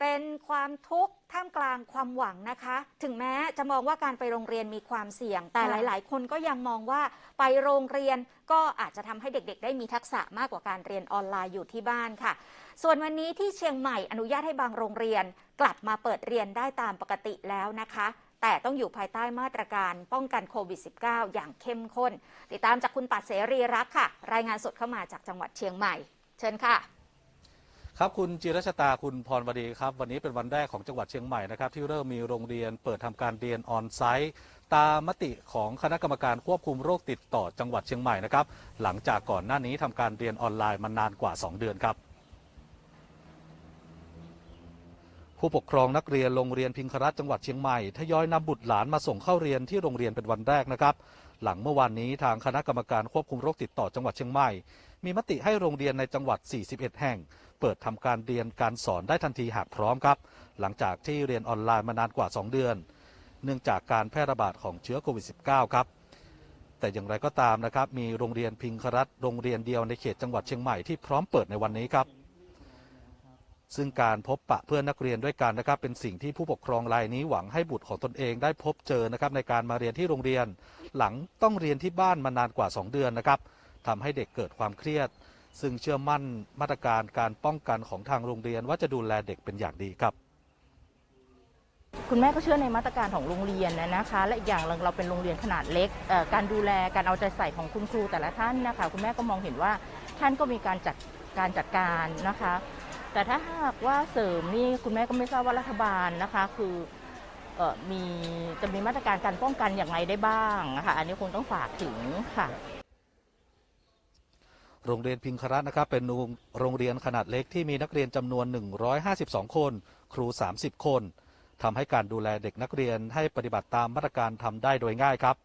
เป็นความทุกข์ท่ามกลางความหวังนะคะ ถึงแม้จะมองว่าการไปโรงเรียนมีความเสี่ยง แต่หค่ะลาย ๆ คนก็ยังมองว่าไปโรงเรียนก็อาจจะทำให้เด็ก ๆ ได้มีทักษะมากกว่าการเรียนออนไลน์อยู่ที่บ้านค่ะ ส่วนวันนี้ที่เชียงใหม่อนุญาตให้บางโรงเรียน กลับมาเปิดเรียนได้ตามปกติแล้วนะคะแต่ต้องอยู่ภายใต้มาตรการป้องกันโควิด -19 อย่างเข้มข้น ติดตามจากคุณปัดเสรีรักษ์ค่ะ รายงานสดเข้ามาจากจังหวัดเชียงใหม่ เชิญค่ะ ครับคุณจิรชตาคุณพรวดีครับ วันนี้เป็นวันแรกของจังหวัดเชียงใหม่นะครับที่เริ่มมีโรงเรียนเปิดทำการเรียนออนไซต์ ตามมติของคณะกรรมการควบคุมโรคติดต่อจังหวัดเชียงใหม่นะครับหลังจากก่อนหน้านี้ทำการเรียนออนไลน์มานานกว่า 2 เดือนครับผู้ปกครองนักเรียนโรงเรียนพิงครัตจังหวัดเชียงใหม่ทยอยนำบุตรหลานมาส่งเข้าเรียนที่โรงเรียนเป็นวันแรกนะครับ หลังเมื่อวานนี้ทางคณะกรรมการควบคุมโรคติดต่อจังหวัดเชียงใหม่ มีมติให้โรงเรียนในจังหวัด 41 แห่ง เปิดทำการเรียนการสอนได้ทันทีหากพร้อมครับ หลังจากที่เรียนออนไลน์มานานกว่า 2 เดือน เนื่องจากการแพร่ระบาดของเชื้อโควิด -19 ครับแต่อย่างไรก็ตามนะครับ มีโรงเรียนพิงครัตโรงเรียนเดียวในเขตจังหวัดเชียงใหม่ที่พร้อมเปิดในวันนี้ครับ ซึ่งการพบปะเพื่อนนักเรียนด้วยกันนะครับ เป็นสิ่งที่ผู้ปกครองรายนี้หวังให้บุตรของตนเองได้พบเจอนะครับ ในการมาเรียนที่โรงเรียน หลังต้องเรียนที่บ้านมานานกว่า 2 เดือนนะครับทำให้เด็กเกิดความเครียด ซึ่งเชื่อมั่นมาตรการการป้องกันของทางโรงเรียน ว่าจะดูแลเด็กเป็นอย่างดีครับ คุณแม่ก็เชื่อในมาตรการของโรงเรียนนะนะคะ และอีกอย่างเราเป็นโรงเรียนขนาดเล็ก การดูแลการเอาใจใส่ของคุณครูแต่ละท่านนะคะ คุณแม่ก็มองเห็นว่าท่านก็มีการจัดการจัดการนะคะ แต่ถ้าหากว่าเสริมนี่คุณแม่ก็ไม่ทราบว่ารัฐบาลนะคะคืออมีจะมีมาตรการการป้องกันอย่างไรได้บ้างนะคะอันนี้คงต้องฝากถึงค่ะ โรงเรียนพิงครัตนะครับเป็นโรงเรียนขนาดเล็กที่มีนักเรียนจำนวน 152 คน ครู 30 คนทำให้การดูแลเด็กนักเรียนให้ปฏิบัติตามมาตรการทำได้โดยง่ายครับ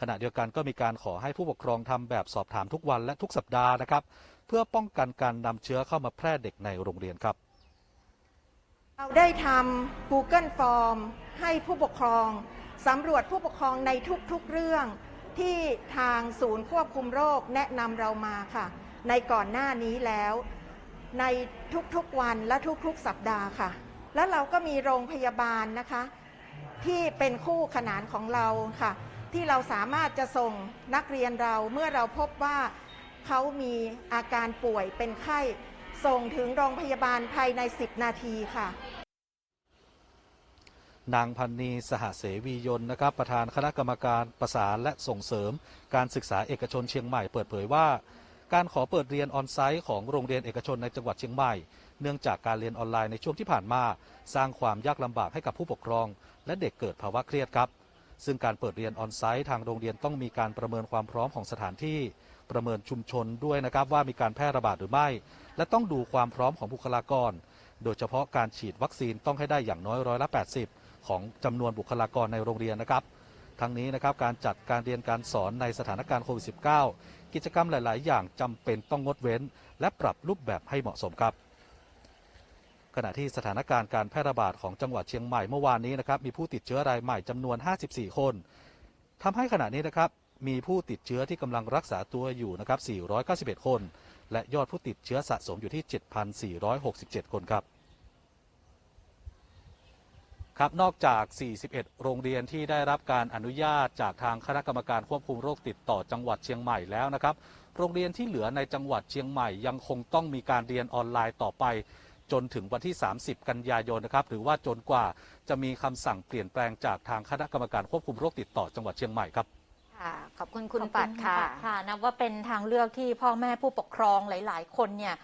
ขณะเดียวกันก็มีการขอให้ผู้ปกครองทำแบบสอบถามทุกวันและทุกสัปดาห์นะครับ เพื่อป้องกันการนำเชื้อเข้ามาแพร่เด็กในโรงเรียนครับเราได้ทำ Google Form ให้ผู้ปกครองสำรวจผู้ปกครองในทุกๆเรื่อง ที่ทางศูนย์ควบคุมโรคแนะนำเรามาค่ะ ในก่อนหน้านี้แล้ว ในทุกๆวันและทุกๆสัปดาห์ค่ะ แล้วเราก็มีโรงพยาบาลนะคะ ที่เป็นคู่ขนานของเราค่ะ ที่เราสามารถจะส่งนักเรียนเราเมื่อเราพบว่าเขามีอาการป่วยเป็นไข้ ส่งถึงโรงพยาบาลภายใน 10 นาทีค่ะ นางพันนีสหเสวียนนะครับประธานคณะกรรมการประสานและส่งเสริม การศึกษาเอกชนเชียงใหม่เปิดเผยว่า การขอเปิดเรียนออนไซต์ของโรงเรียนเอกชนในจังหวัดเชียงใหม่ เนื่องจากการเรียนออนไลน์ในช่วงที่ผ่านมา สร้างความยากลำบากให้กับผู้ปกครอง และเด็กเกิดภาวะเครียดครับ ซึ่งการเปิดเรียนออนไซต์ทางโรงเรียนต้องมีการประเมินความพร้อมของสถานที่ ประเมินชุมชนด้วยนะครับว่ามีการแพร่ระบาดหรือไม่ และต้องดูความพร้อมของบุคลากร โดยเฉพาะการฉีดวัคซีนต้องให้ได้อย่างน้อยร้อยละ 80 ของจำนวนบุคลากรในโรงเรียนนะครับ ทั้งนี้นะครับการจัดการเรียนการสอนในสถานการณ์โควิด -19 กิจกรรมหลาย ๆ อย่างจำเป็นต้องงดเว้น และปรับรูปแบบให้เหมาะสมครับ ขณะที่สถานการณ์การแพร่ระบาดของจังหวัดเชียงใหม่เมื่อวานนี้นะครับมีผู้ติดเชื้อรายใหม่จำนวน 54 คนทำให้ขณะนี้นะครับมีผู้ติดเชื้อที่กำลังรักษาตัวอยู่นะครับ491 คน และยอดผู้ติดเชื้อสะสมอยู่ที่ 7,467 คนครับ ครับนอกจาก 41 โรงเรียนที่ได้รับการอนุญาตจากทางคณะกรรมการควบคุมโรคติดต่อจังหวัดเชียงใหม่แล้วนะครับ โรงเรียนที่เหลือในจังหวัดเชียงใหม่ยังคงต้องมีการเรียนออนไลน์ต่อไป จนถึงวันที่ 30 กันยายนนะครับ หรือว่าจนกว่าจะมีคำสั่งเปลี่ยนแปลงจากทางคณะกรรมการควบคุมโรคติดต่อจังหวัดเชียงใหม่ครับค่ะขอบคุณคุณขอบปัดค่ะ ค่ะนับว่าเป็นทางเลือกที่พ่อแม่ผู้ปกครองหลาย ๆ คนเนี่ย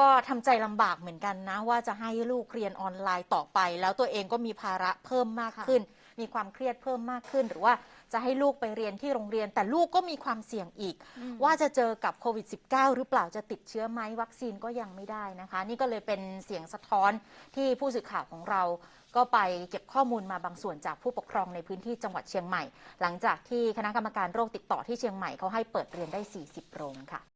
ก็ทำใจลำบากเหมือนกันนะ ว่าจะให้ลูกเรียนออนไลน์ต่อไป แล้วตัวเองก็มีภาระเพิ่มมากขึ้น มีความเครียดเพิ่มมากขึ้น หรือว่าจะให้ลูกไปเรียนที่โรงเรียน แต่ลูกก็มีความเสี่ยงอีก ว่าจะเจอกับโควิด -19 หรือเปล่าจะติดเชื้อไหมวัคซีนก็ยังไม่ได้นะคะ นี่ก็เลยเป็นเสียงสะท้อนที่ผู้สื่อข่าวของเราก็ไปเก็บข้อมูลมาบางส่วนจากผู้ปกครองในพื้นที่จังหวัดเชียงใหม่ หลังจากที่คณะกรรมการโรคติดต่อที่เชียงใหม่เขาให้เปิดเรียนได้ 40 โรงค่ะ